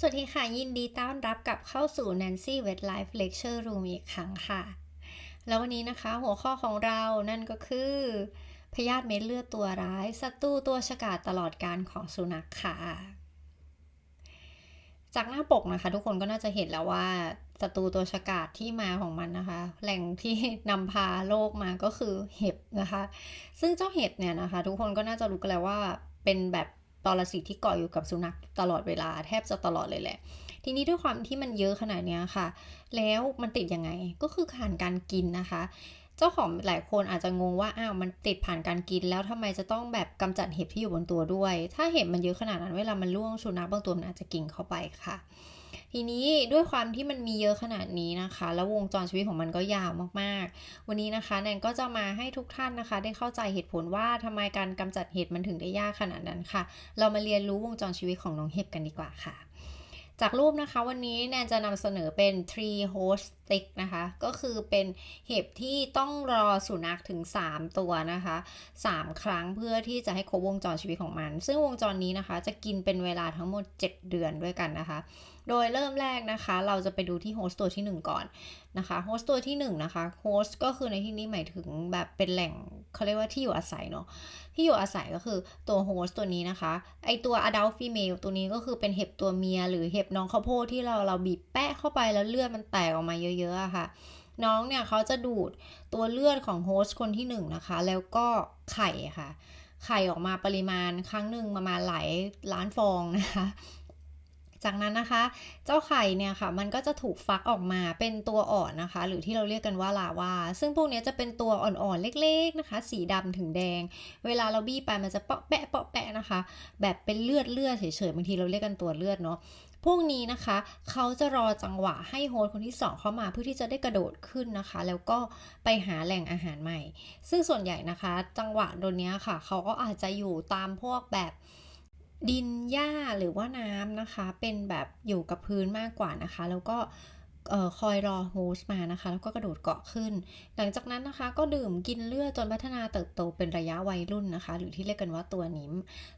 สวัสดีค่ะ ยินดีต้อนรับกลับเข้าสู่ Nancy Wet Life Lecture Room อีกครั้งค่ะ แล้ววันนี้นะคะหัวข้อของเรานั่นก็คือ พยาธิเม็ดเลือดตัวร้ายศัตรูตัวฉกาจตลอดการของสุนัขค่ะ จากหน้าปกนะคะ ทุกคนก็น่าจะเห็นแล้วว่าศัตรูตัวฉกาจที่มาของมันนะคะ แหล่งที่นำพาโรคมาก็คือเห็บนะคะ ซึ่งเจ้าเห็บเนี่ยนะคะ ทุกคนก็น่าจะรู้กันแล้วว่าเป็นแบบ ปรสิตที่เกาะอยู่กับสุนัขตลอดเวลาแทบจะตลอดเลยแหละ ทีนี้ด้วยความที่มันเยอะขนาดนี้ค่ะ แล้วมันติดยังไงก็คือผ่านการกินนะคะ เจ้าของหลายคนอาจจะงงว่าอ้าวมันติดผ่านการกินแล้วทำไมจะต้องแบบกำจัดเห็บที่อยู่บนตัวด้วย ถ้าเห็บมันเยอะขนาดนั้นเวลามันล่วงสุนัขบางตัวมันอาจจะกินเข้าไปค่ะ ทีนี้ด้วยความที่มันมีเยอะขนาดนี้นะคะ แล้ววงจรชีวิตของมันก็ยาวมากๆ วันนี้นะคะแนนก็จะมาให้ทุกท่านนะคะ ได้เข้าใจเหตุผลว่าทำไมการกำจัดเห็บมันถึงได้ยากขนาดนั้นค่ะ เรามาเรียนรู้วงจรชีวิตของน้องเห็บกันดีกว่าค่ะจากรูปนะคะวันนี้แนนจะนำเสนอเป็น tree host stick นะคะ ก็คือเป็นเห็บที่ต้องรอสุนัขถึง 3 ตัวนะคะ 3 ครั้งเพื่อที่จะให้ครบวงจรชีวิตของมัน ซึ่งวงจรนี้นะคะจะกินเป็นเวลาทั้งหมด 7 เดือนด้วยกันนะคะ โดยเริ่มแรกนะคะ เราจะไปดูที่โฮสต์ตัวที่ 1 ก่อนนะคะโฮสต์ตัวที่ 1 นะคะโฮสต์ก็คือในที่นี้หมายถึงแบบเป็นแหล่งเขาเรียกว่าที่อยู่อาศัยเนาะที่อยู่อาศัยก็คือตัวโฮสต์ตัวนี้นะคะไอตัว adult female ตัวนี้ก็คือเป็นเห็บตัวเมีย หรือเห็บน้องข้าวโพดที่เราเราบีบแปะเข้าไปแล้วเลือดมันแตกออกมาเยอะๆอะค่ะน้องเนี่ยเขาจะดูดตัวเลือดของโฮสต์คนที่1นนะคะ แล้วก็ไข่ค่ะ ไข่ออกมาปริมาณครั้งหนึ่งประมาณหลายล้านฟองนะคะ จากนั้นนะคะ เจ้าไข่เนี่ยค่ะ มันก็จะถูกฟักออกมาเป็นตัวอ่อนนะคะ หรือที่เราเรียกกันว่าลาวา ซึ่งพวกนี้จะเป็นตัวอ่อนๆเล็ก ๆนะคะ สีดำถึงแดง เวลาเราบี้ไปมันจะเปาะแปะเปาะแปะนะคะ แบบเป็นเลือดเลือดเฉยๆบางทีเราเรียกกันตัวเลือดเนาะพวกนี้นะคะเขาจะรอจังหวะให้โฮสต์คนที่ 2 เข้ามาเพื่อที่จะได้กระโดดขึ้นนะคะ แล้วก็ไปหาแหล่งอาหารใหม่ ซึ่งส่วนใหญ่นะคะ จังหวะโดนนี้ค่ะ เขาก็อาจจะอยู่ตามพวกแบบ ดินหญ้าหรือว่าน้ำนะคะ เป็นแบบอยู่กับพื้นมากกว่านะคะ แล้วก็ คอยรอโฮสต์มานะคะ แล้วก็กระโดดเกาะขึ้น หลังจากนั้นนะคะก็ดื่มกินเลือดจนพัฒนาเติบโตเป็นระยะวัยรุ่นนะคะ หรือที่เรียกกันว่าตัวนิม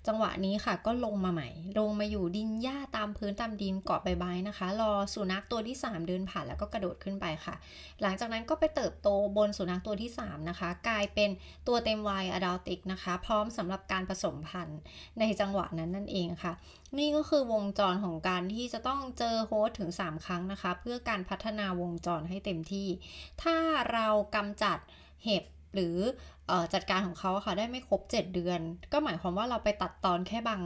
จังหวะนี้ค่ะก็ลงมาใหม่ ลงมาอยู่ดินหญ้าตามพื้นตามดินเกาะใบไม้นะคะ รอสุนัขตัวที่ 3 เดินผ่านแล้วก็กระโดดขึ้นไปค่ะ หลังจากนั้นก็ไปเติบโตบนสุนัขตัวที่ 3 นะคะ กลายเป็นตัวเต็มวัย adultic นะคะ พร้อมสำหรับการผสมพันธุ์ในจังหวะนั้นนั่นเองค่ะนี่ก็คือวงจรของการที่จะต้องเจอโฮสต์ถึง 3 ครั้งนะคะ เพื่อการพัฒนาวงจรให้เต็มที่ ถ้าเรากำจัดเห็บหรือออจัดการของเขาค่ะได้ไม่ครบ 7 เดือน ก็หมายความว่าเราไปตัดตอนแค่บาง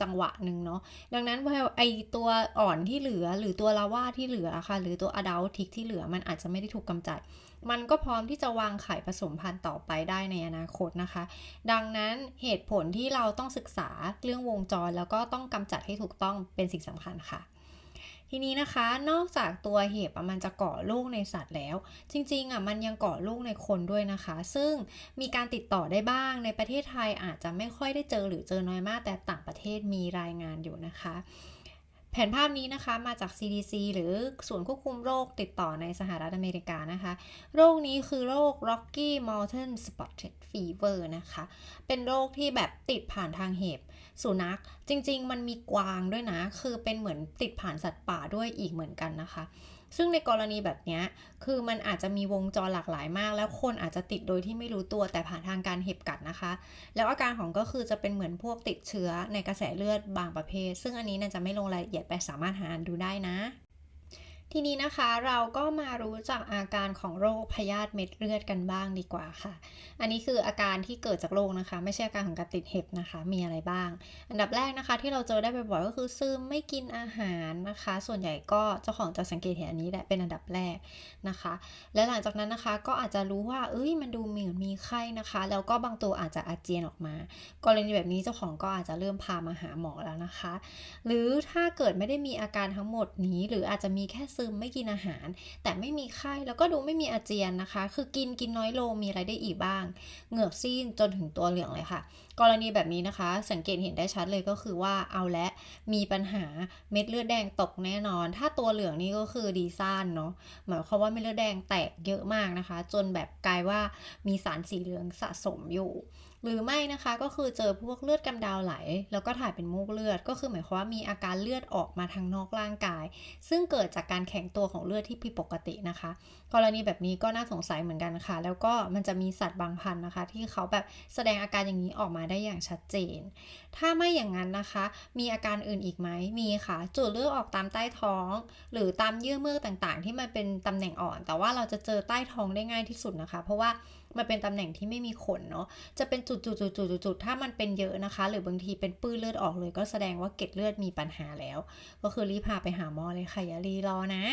จังหวะหนึ่งเนาะดังนั้นไอตัวอ่อนที่เหลือหรือตัวลาว่าที่เหลือค่ะหรือตัวอะดัลทิกที่เหลือมันอาจจะไม่ได้ถูกกำจัด มันก็พร้อมที่จะวางไข่ผสมพันธุ์ต่อไปได้ในอนาคตนะคะ ดังนั้นเหตุผลที่เราต้องศึกษาเรื่องวงจรแล้วก็ต้องกำจัดให้ถูกต้องเป็นสิ่งสำคัญค่ะ ทีนี้นะคะนอกจากตัวเห็บมันจะเก่อโรคในสัตว์แล้ว จริงๆอะมันยังเก่อโรคในคนด้วยนะคะ ซึ่งมีการติดต่อได้บ้างในประเทศไทยอาจจะไม่ค่อยได้เจอหรือเจอน้อยมาก แต่ต่างประเทศมีรายงานอยู่นะคะแผนภาพนี้นะคะมาจาก CDC หรือศูนย์ควบคุมโรคติดต่อในสหรัฐอเมริกานะคะ โรคนี้คือโรค Rocky Mountain Spotted Fever นะคะ เป็นโรคที่แบบติดผ่านทางเห็บ สุนัขจริง ๆ มันมีกวางด้วยนะ คือเป็นเหมือนติดผ่านสัตว์ป่าด้วยอีกเหมือนกันนะคะ ซึ่งในกรณีแบบนี้คือมันอาจจะมีวงจรหลากหลายมาก แล้วคนอาจจะติดโดยที่ไม่รู้ตัวแต่ผ่านทางการเห็บกัดนะคะ แล้วอาการของก็คือจะเป็นเหมือนพวกติดเชื้อในกระแสเลือดบางประเภท ซึ่งอันนี้น่าจะไม่ลงรายละเอียดไปสามารถหาดูได้นะ ทีนี้นะคะเราก็มารู้จักอาการของโรคพยาธิเม็ดเลือดกันบ้างดีกว่าค่ะ อันนี้คืออาการที่เกิดจากโรคนะคะ ไม่ใช่อาการของการติดเห็บนะคะ มีอะไรบ้าง อันดับแรกนะคะ ที่เราเจอได้บ่อยๆก็คือซึมไม่กินอาหารนะคะ ส่วนใหญ่ก็เจ้าของจะสังเกตเห็นอันนี้แหละเป็นอันดับแรกนะคะ และหลังจากนั้นนะคะก็อาจจะรู้ว่า เอ้ยมันดูเหมือนมีไข้นะคะ แล้วก็บางตัวอาจจะอาเจียนออกมา กรณีแบบนี้เจ้าของก็อาจจะเริ่มพามาหาหมอแล้วนะคะ หรือถ้าเกิดไม่ได้มีอาการทั้งหมดนี้ หรืออาจจะมีแค่ซึมไม่กินอาหาร แต่ไม่มีไข้แล้วก็ดูไม่มีอาเจียนนะคะ คือกินกินน้อยลงมีอะไรได้อีกบ้าง เหงือกซีนจนถึงตัวเหลืองเลยค่ะ กรณีแบบนี้นะคะ สังเกตเห็นได้ชัดเลยก็คือว่าเอาและมีปัญหาเม็ดเลือดแดงตกแน่นอน ถ้าตัวเหลืองนี่ก็คือดีซ่านเนาะหมายความว่าเม็ดเลือดแดงแตกเยอะมากนะคะ จนแบบกลายว่ามีสารสีเหลืองสะสมอยู่ หรือไม่นะคะก็คือเจอพวกเลือดกำดาวไหล แล้วก็ถ่ายเป็นมูกเลือด ก็คือหมายความว่ามีอาการเลือดออกมาทางนอกร่างกาย ซึ่งเกิดจากการแข็งตัวของเลือดที่ผิดปกตินะคะ กรณีแบบนี้ก็น่าสงสัยเหมือนกันค่ะ แล้วก็มันจะมีสัตว์บางพันธุ์นะคะ ที่เขาแบบแสดงอาการอย่างนี้ออกมาได้อย่างชัดเจน ถ้าไม่อย่างนั้นนะคะ มีอาการอื่นอีกไหมมีค่ะ จุดเลือดออกตามใต้ท้อง หรือตามเยื่อเมือกต่างๆ ที่มันเป็นตำแหน่งอ่อน แต่ว่าเราจะเจอใต้ท้องได้ง่ายที่สุดนะคะ เพราะว่ามันเป็นตำแหน่งที่ไม่มีขนเนาะ จะเป็นจุดๆๆๆๆถ้ามันเป็นเยอะนะคะ หรือบางทีเป็นปื้นเลือดออกเลย ก็แสดงว่าเกล็ดเลือดมีปัญหาแล้ว ก็คือรีบพาไปหาหมอเลยค่ะอย่ารีรอนะ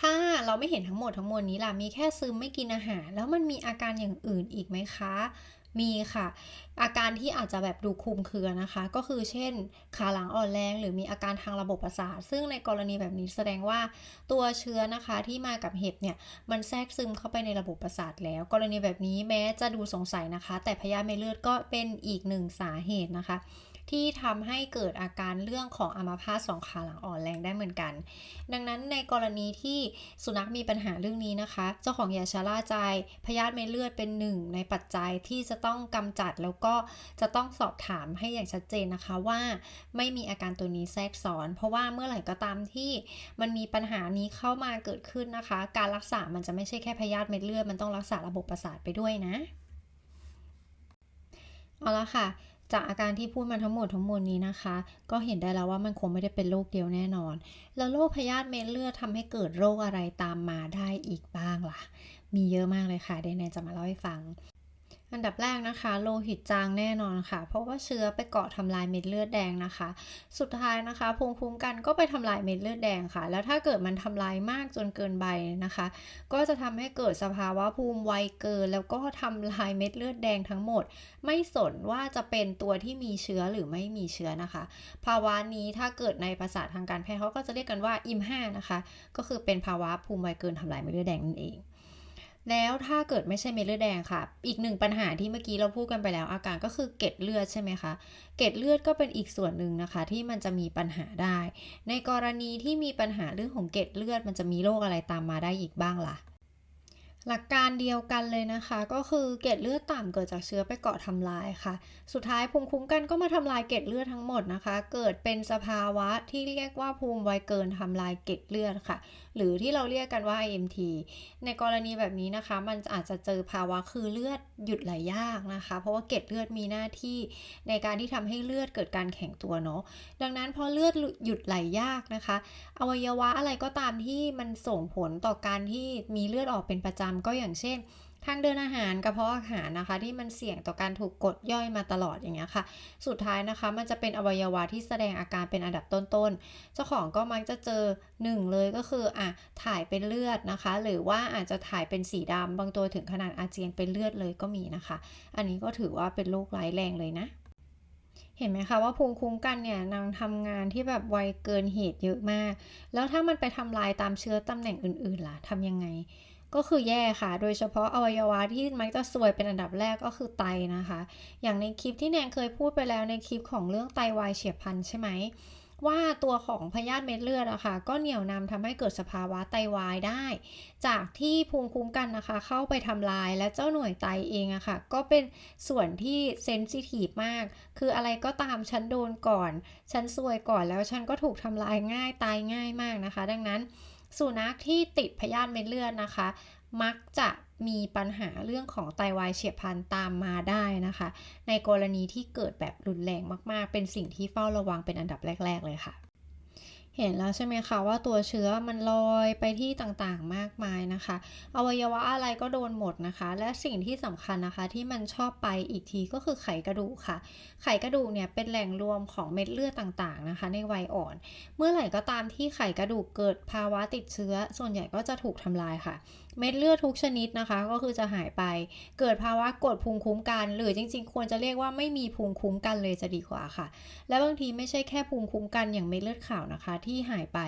ถ้าเราไม่เห็นทั้งหมดทั้งมวลนี้ล่ะ มีแค่ซึมไม่กินอาหาร แล้วมันมีอาการอย่างอื่นอีกไหมคะ มีค่ะ อาการที่อาจจะแบบดูคลุมเครือนะคะ ก็คือเช่น ขาหลังอ่อนแรง หรือมีอาการทางระบบประสาท ซึ่งในกรณีแบบนี้แสดงว่าตัวเชื้อนะคะที่มากับเห็บเนี่ย มันแทรกซึมเข้าไปในระบบประสาทแล้ว กรณีแบบนี้แม้จะดูสงสัยนะคะ แต่พยาธิเม็ดเลือดก็เป็นอีกหนึ่งสาเหตุนะคะ ที่ทำให้เกิดอาการเรื่องของอัมาพาตสองขาหลังอ่อนแรงได้เหมือนกัน ดังนั้นในกรณีที่สุนัขมีปัญหาเรื่องนี้นะคะ เจ้าของอย่าชะล่าใจพยาธิเม็ดเลือดเป็นหนึ่งในปัจจัยที่จะต้องกำจัดแล้วก็จะต้องสอบถามให้อย่างชัดเจนนะคะว่าไม่มีอาการตัวนี้แทรกซ้อน เพราะว่าเมื่อไหร่ก็ตามที่มันมีปัญหานี้เข้ามาเกิดขึ้นนะคะ การรักษามันจะไม่ใช่แค่พยาธิเม็ดเลือดมันต้องรักษาระบบประสาทไปด้วยนะเอาละค่ะ จากอาการที่พูดมาทั้งหมดทั้งมวลนี้นะคะ ก็เห็นได้แล้วว่ามันคงไม่ได้เป็นโรคเดียวแน่นอน แล้วโรคพยาธิเม็ดเลือดทำให้เกิดโรคอะไรตามมาได้อีกบ้างล่ะ มีเยอะมากเลยค่ะเดยวแนนจะมาเล่าให้ฟัง อันดับแรกนะคะ โลหิตจางแน่นอนค่ะ เพราะว่าเชื้อไปเกาะทำลายเม็ดเลือดแดงนะคะ สุดท้ายนะคะภูมิคุ้มกันก็ไปทำลายเม็ดเลือดแดงค่ะ แล้วถ้าเกิดมันทำลายมากจนเกินไปนะคะ ก็จะทำให้เกิดสภาวะภูมิไวเกิน แล้วก็ทำลายเม็ดเลือดแดงทั้งหมด ไม่สนว่าจะเป็นตัวที่มีเชื้อหรือไม่มีเชื้อนะคะ ภาวะนี้ถ้าเกิดในภาษาทางการแพทย์เขาก็จะเรียกกันว่าอิมห้นะคะ ก็คือเป็นภาวะภูมิไวเกินทำลายเม็ดเลือดแดงนั่นเอง แล้วถ้าเกิดไม่ใช่เม็ดเลือดแดงค่ะ อีกหนึ่งปัญหาที่เมื่อกี้เราพูดกันไปแล้ว อาการก็คือเกล็ดเลือดใช่ไหมคะ เกล็ดเลือดก็เป็นอีกส่วนหนึ่งนะคะ ที่มันจะมีปัญหาได้ ในกรณีที่มีปัญหาเรื่องของเกล็ดเลือด มันจะมีโรคอะไรตามมาได้อีกบ้างล่ะหลักการเดียวกันเลยนะคะ ก็คือเกล็ดเลือดต่ำเกิดจากเชื้อไปเกาะทำลายค่ะ สุดท้ายภูมิคุ้มกันก็มาทำลายเกล็ดเลือดทั้งหมดนะคะ เกิดเป็นสภาวะที่เรียกว่าภูมิไวเกินทำลายเกล็ดเลือดค่ะ หรือที่เราเรียกกันว่า IMT ในกรณีแบบนี้นะคะ มันอาจจะเจอภาวะคือเลือดหยุดไหลยากนะคะ เพราะว่าเกล็ดเลือดมีหน้าที่ในการที่ทำให้เลือดเกิดการแข็งตัวเนาะดังนั้นพอเลือดหยุดไหลยากนะคะ อวัยวะอะไรก็ตามที่มันส่งผลต่อการที่มีเลือดออกเป็นประจำก็อย่างเช่น ทางเดินอาหารกระเพาะอาหารนะคะ ที่มันเสี่ยงต่อการถูกกดย่อยมาตลอดอย่างเงี้ยค่ะ สุดท้ายนะคะ มันจะเป็นอวัยวะที่แสดงอาการเป็นอันดับต้นๆ เจ้าของก็มักจะเจอหนึ่งเลยก็คืออะถ่ายเป็นเลือดนะคะ หรือว่าอาจจะถ่ายเป็นสีดำบางตัวถึงขนาดอาเจียนเป็นเลือดเลยก็มีนะคะ อันนี้ก็ถือว่าเป็นโรคร้ายแรงเลยนะเห็นไหมคะว่าภูมิคุ้มกันเนี่ยนางทำงานที่แบบไวเกินเหตุเยอะมาก แล้วถ้ามันไปทำลายตามเชื้อตำแหน่งอื่นๆล่ะทำยังไง ก็คือแย่ค่ะ โดยเฉพาะอวัยวะที่มักจะซวยเป็นอันดับแรกก็คือไตนะคะ อย่างในคลิปที่แนนเคยพูดไปแล้วในคลิปของเรื่องไตวายเฉียบพลันใช่ไหมว่าตัวของพยาธิเม็ดเลือดอะค่ะก็เหนี่ยวนำทำให้เกิดสภาวะไตวายได้ จากที่ภูมิคุ้มกันนะคะ เข้าไปทำลายและเจ้าหน่วยไตเองอะค่ะ ก็เป็นส่วนที่เซนซิทีฟมาก คืออะไรก็ตามฉันโดนก่อน ฉันซวยก่อนแล้วฉันก็ถูกทำลายง่ายตายง่ายมากนะคะ ดังนั้น สุนัขที่ติดพยาธิเม็ดเลือดนะคะ มักจะมีปัญหาเรื่องของไตวายเฉียบพลันตามมาได้นะคะ ในกรณีที่เกิดแบบรุนแรงมากๆ เป็นสิ่งที่เฝ้าระวังเป็นอันดับแรก ๆ เลยค่ะ เห็นแล้วใช่ไหมคะว่าตัวเชื้อมันลอยไปที่ต่างๆมากมายนะคะ อวัยวะอะไรก็โดนหมดนะคะ และสิ่งที่สำคัญนะคะที่มันชอบไปอีกทีก็คือไขกระดูกค่ะ ไขกระดูกเนี่ยเป็นแหล่งรวมของเม็ดเลือดต่างๆนะคะ ในวัยอ่อน เมื่อไหร่ก็ตามที่ไขกระดูกเกิดภาวะติดเชื้อ ส่วนใหญ่ก็จะถูกทำลายค่ะ เม็ดเลือดทุกชนิดนะคะ ก็คือจะหายไป เกิดภาวะกดภูมิคุ้มกัน หรือจริง ๆ ควรจะเรียกว่าไม่มีภูมิคุ้มกันเลยจะดีกว่าค่ะ และบางทีไม่ใช่แค่ภูมิคุ้มกันอย่างเม็ดเลือดขาวนะคะทที่หายไป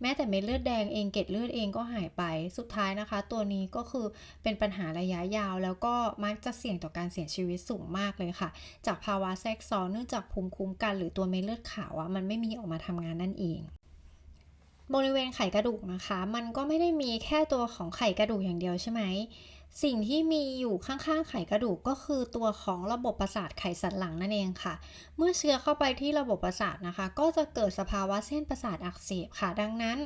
แม้แต่เม็ดเลือดแดงเองเกล็ดเลือดเองก็หายไป สุดท้ายนะคะ ตัวนี้ก็คือเป็นปัญหาระยะยาว แล้วก็มักจะเสี่ยงต่อการเสียชีวิตสูงมากเลยค่ะ จากภาวะแทรกซ้อนเนื่องจากภูมิคุ้มกัน หรือตัวเม็ดเลือดขาวอะมันไม่มีออกมาทำงานนั่นเอง บริเวณไขกระดูกนะคะ มันก็ไม่ได้มีแค่ตัวของไขกระดูกอย่างเดียวใช่ไหม สิ่งที่มีอยู่ข้างๆไขกระดูกก็คือตัวของระบบประสาทไขสันหลังนั่นเองค่ะ เมื่อเชื้อเข้าไปที่ระบบประสาทนะคะ ก็จะเกิดสภาวะเส้นประสาทอักเสบค่ะ ดังนั้น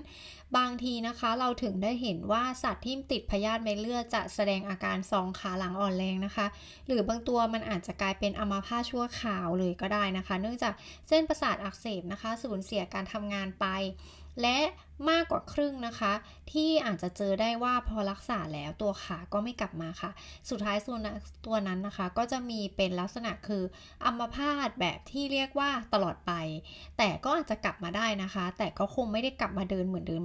บางทีนะคะเราถึงได้เห็นว่าสัตว์ที่ติดพยาธิเม็ดเลือดจะแสดงอาการสองขาหลังอ่อนแรงนะคะ หรือบางตัวมันอาจจะกลายเป็นอัมาพาตชั่วคราวเลยก็ได้นะคะ เนื่องจากเส้นประสาทอักเสบนะคะ สูญเสียการทำงานไป และมากกว่าครึ่งนะคะ ที่อาจจะเจอได้ว่าพอรักษาแล้วตัวขาก็ไม่กลับมาค่ะ สุดท้ายส่วนตัวนั้นนะคะ ก็จะมีเป็นลักษณะคืออัมพาตแบบที่เรียกว่าตลอดไป แต่ก็อาจจะกลับมาได้นะคะ แต่ก็คงไม่ได้กลับมาเดินเหมือนเดิม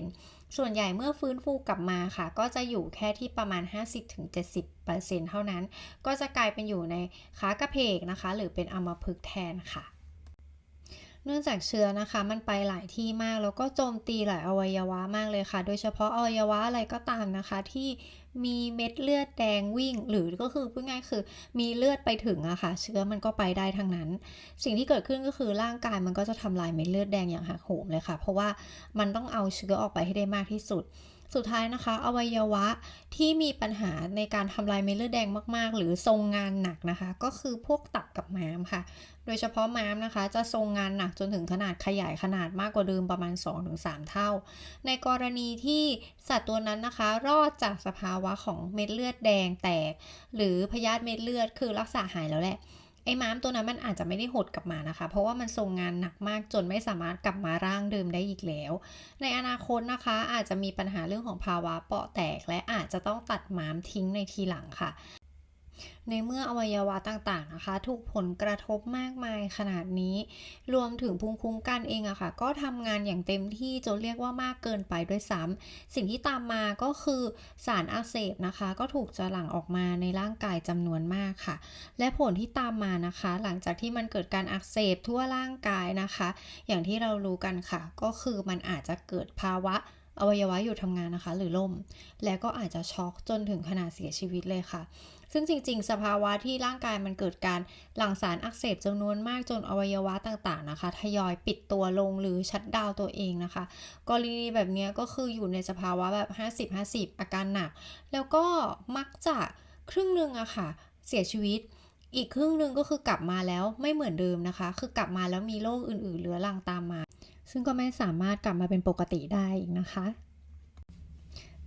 100%ส่วนใหญ่เมื่อฟื้นฟูกลับมาค่ะ ก็จะอยู่แค่ที่ประมาณ 50-70%เท่านั้น ก็จะกลายเป็นอยู่ในขากระเพกนะคะ หรือเป็นอัมพฤกษ์แทนค่ะ เนื่องจากเชื้อนะคะ มันไปหลายที่มาก แล้วก็โจมตีหลายอวัยวะมากเลยค่ะ โดยเฉพาะอวัยวะอะไรก็ตามนะคะ ที่มีเม็ดเลือดแดงวิ่ง หรือก็คือพูดง่ายคือมีเลือดไปถึงอะค่ะ เชื้อมันก็ไปได้ทั้งนั้น สิ่งที่เกิดขึ้นก็คือร่างกายมันก็จะทำลายเม็ดเลือดแดงอย่างหักโหมเลยค่ะ เพราะว่ามันต้องเอาเชื้อออกไปให้ได้มากที่สุด สุดท้ายนะคะ อวัยวะที่มีปัญหาในการทำลายเม็ดเลือดแดงมาก ๆ หรือทรงงานหนักนะคะ ก็คือพวกตับกับม้ามค่ะ โดยเฉพาะม้ามนะคะ จะทรงงานหนักจนถึงขนาดขยายขนาดมากกว่าเดิมประมาณ 2-3 เท่า ในกรณีที่สัตว์ตัวนั้นนะคะ รอดจากสภาวะของเม็ดเลือดแดงแตก หรือพยาธิเม็ดเลือดคือรักษาหายแล้วแหละ ไอ้ม้ามตัวนั้นมันอาจจะไม่ได้หดกลับมานะคะ เพราะว่ามันทรงงานหนักมากจนไม่สามารถกลับมาร่างเดิมได้อีกแล้ว ในอนาคตนะคะ อาจจะมีปัญหาเรื่องของภาวะเปาะแตก และอาจจะต้องตัดม้ามทิ้งในทีหลังค่ะ ในเมื่ออวัยวะต่างๆนะคะ ถูกผลกระทบมากมายขนาดนี้ รวมถึงภูมิคุ้มกันเองอะค่ะ ก็ทำงานอย่างเต็มที่จนเรียกว่ามากเกินไปด้วยซ้ำสิ่งที่ตามมาก็คือสารอักเสบนะคะ ก็ถูกจะหลั่งออกมาในร่างกายจำนวนมากค่ะ และผลที่ตามมานะคะ หลังจากที่มันเกิดการอักเสบทั่วร่างกายนะคะ อย่างที่เรารู้กันค่ะ ก็คือมันอาจจะเกิดภาวะอวัยวะหยุดทำงานนะคะ หรือล่ม และก็อาจจะช็อกจนถึงขนาดเสียชีวิตเลยค่ะ ซึ่งจริง ๆ สภาวะที่ร่างกายมันเกิดการหลั่งสารอักเสบจำนวนมากจนอวัยวะต่างๆนะคะ ทยอยปิดตัวลงหรือชัดดาวตัวเองนะคะ กรณีแบบนี้ก็คืออยู่ในสภาวะแบบ 50-50 อาการหนัก แล้วก็มักจะครึ่งหนึ่งอะค่ะ เสียชีวิตอีกครึ่งหนึ่งก็คือกลับมาแล้วไม่เหมือนเดิมนะคะ คือกลับมาแล้วมีโรคอื่นๆเรื้อรังตามมา ซึ่งก็ไม่สามารถกลับมาเป็นปกติได้อีกนะคะ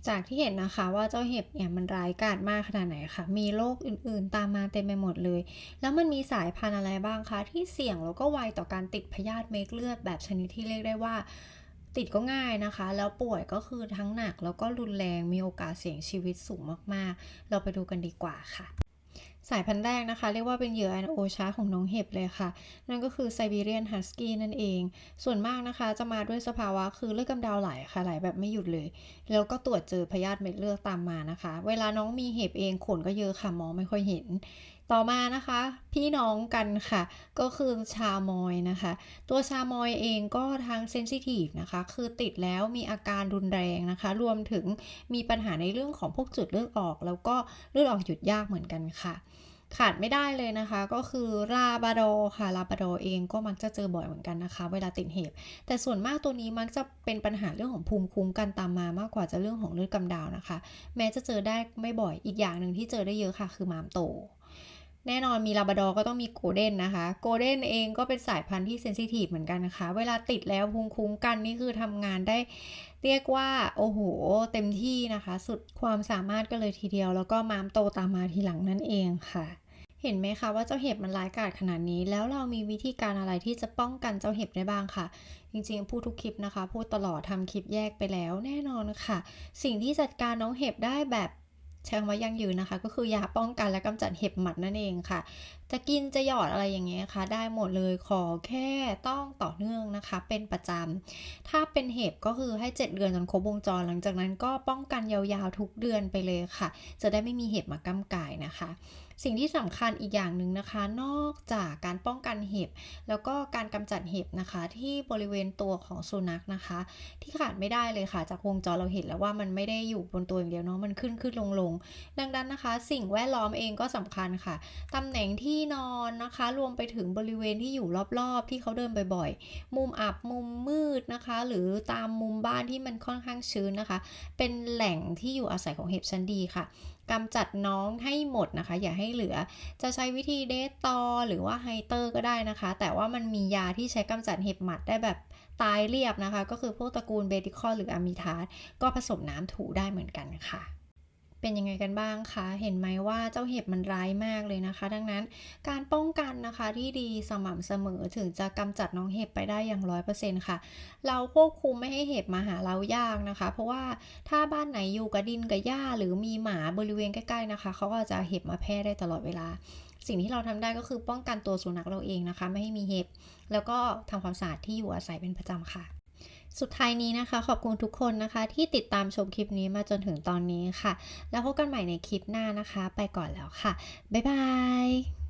จากที่เห็นนะคะว่าเจ้าเห็บเนี่ยมันร้ายกาจมากขนาดไหนคะมีโรคอื่นๆ ตามมาเต็มไปหมดเลย แล้วมันมีสายพันธุ์อะไรบ้างคะที่เสี่ยงแล้วก็ไวต่อการติดพยาธิเม็ดเลือดแบบชนิดที่เรียกได้ว่า ติดก็ง่ายนะคะ แล้วป่วยก็คือทั้งหนักแล้วก็รุนแรงมีโอกาสเสี่ยงชีวิตสูงมากๆ เราไปดูกันดีกว่าค่ะ สายพันธุ์แรกนะคะ เรียกว่าเป็นเหยื่อแอนโอชาของน้องเห็บเลยค่ะ นั่นก็คือไซบีเรียนฮัสกี้นั่นเอง ส่วนมากนะคะ จะมาด้วยสภาวะคือเลือดกำเดาไหลค่ะไหลแบบไม่หยุดเลย แล้วก็ตรวจเจอพยาธิเม็ดเลือดตามมานะคะ เวลาน้องมีเห็บเองขนก็เยอะค่ะมองไม่ค่อยเห็น ต่อมานะคะ พี่น้องกันค่ะ ก็คือชามอยนะคะ ตัวชามอยเองก็ทั้งเซนซิทีฟนะคะ คือติดแล้วมีอาการรุนแรงนะคะ รวมถึงมีปัญหาในเรื่องของพวกจุดเลือดออก แล้วก็เลือดออกหยุดยากเหมือนกันค่ะ ขาดไม่ได้เลยนะคะ ก็คือลาบาดค่ะลาบาดเองก็มักจะเจอบ่อยเหมือนกันนะคะ เวลาติดเห็บแต่ส่วนมากตัวนี้มักจะเป็นปัญหาเรื่องของภูมิคุ้มกันตามมามากกว่าจะเรื่องของเลือดกำเดานะคะ แม้จะเจอได้ไม่บ่อยอีกอย่างหนึ่งที่เจอได้เยอะค่ะ คือม้ามโต แน่นอนมีลาบาดอก็ต้องมีโกลเด้นนะคะ โกลเด้นเองก็เป็นสายพันธุ์ที่เซนซิทีฟเหมือนกันนะคะ เวลาติดแล้วภูมิคุ้มกันนี่คือทำงานได้ เรียกว่า โอ้โห เต็มที่นะคะ สุดความสามารถกันเลยทีเดียว แล้วก็ม้ามโตตามมาทีหลังนั่นเองค่ะ เห็นไหมคะว่าเจ้าเห็บมันร้ายกาจขนาดนี้ แล้วเรามีวิธีการอะไรที่จะป้องกันเจ้าเห็บได้บ้างค่ะ จริงๆพูดทุกคลิปนะคะ พูดตลอดทำคลิปแยกไปแล้วแน่นอนค่ะ สิ่งที่จัดการน้องเห็บได้แบบ ใช้คำว่ายั่งยืนนะคะ ก็คือยาป้องกันและกำจัดเห็บหมัดนั่นเองค่ะจะกินจะหยอดอะไรอย่างเงี้ยค่ะ ได้หมดเลยขอแค่ต้องต่อเนื่องนะคะ เป็นประจำถ้าเป็นเห็บก็คือให้ 7 เดือนจนครบวงจร หลังจากนั้นก็ป้องกันยาวๆทุกเดือนไปเลยค่ะ จะได้ไม่มีเห็บมาก้ำกายนะคะ สิ่งที่สำคัญอีกอย่างหนึ่งนะคะ นอกจากการป้องกันเห็บ แล้วก็การกำจัดเห็บนะคะ ที่บริเวณตัวของสุนัขนะคะ ที่ขาดไม่ได้เลยค่ะ จากวงจรเราเห็นแล้วว่ามันไม่ได้อยู่บนตัวอย่างเดียวเนาะมันขึ้นขึ้นลงลงดังนั้นนะคะ สิ่งแวดล้อมเองก็สำคัญค่ะตำแหน่งที่ที่นอนนะคะ รวมไปถึงบริเวณที่อยู่รอบๆ ที่เขาเดินบ่อยๆ มุมอับมุมมืดนะคะ หรือตามมุมบ้านที่มันค่อนข้างชื้นนะคะ เป็นแหล่งที่อยู่อาศัยของเห็บชั้นดีค่ะกำจัดน้องให้หมดนะคะ อย่าให้เหลือ จะใช้วิธีเดตตอหรือว่าไฮเตอร์ก็ได้นะคะ แต่ว่ามันมียาที่ใช้กำจัดเห็บหมัดได้แบบตายเรียบนะคะ ก็คือพวกตระกูลเบติคอลหรืออะมิทาสก็ผสมน้ำถูได้เหมือนกันค่ะ เป็นยังไงกันบ้างคะ เห็นไหมว่าเจ้าเห็บมันร้ายมากเลยนะคะ ดังนั้นการป้องกันนะคะที่ดีสม่ำเสมอถึงจะกำจัดน้องเห็บไปได้อย่างร้อยเปอร์เซ็นต์ค่ะ เราควบคุมไม่ให้เห็บมาหาเรายากนะคะ เพราะว่าถ้าบ้านไหนอยู่กับดินกับหญ้าหรือมีหมาบริเวณใกล้ๆนะคะ เขาก็จะเห็บมาแพร่ได้ตลอดเวลา สิ่งที่เราทำได้ก็คือป้องกันตัวสุนัขเราเองนะคะ ไม่ให้มีเห็บ แล้วก็ทำความสะอาดที่อยู่อาศัยเป็นประจำค่ะ สุดท้ายนี้นะคะ ขอบคุณทุกคนนะคะ ที่ติดตามชมคลิปนี้มาจนถึงตอนนี้ค่ะ แล้วพบกันใหม่ในคลิปหน้านะคะ ไปก่อนแล้วค่ะ บ๊ายบาย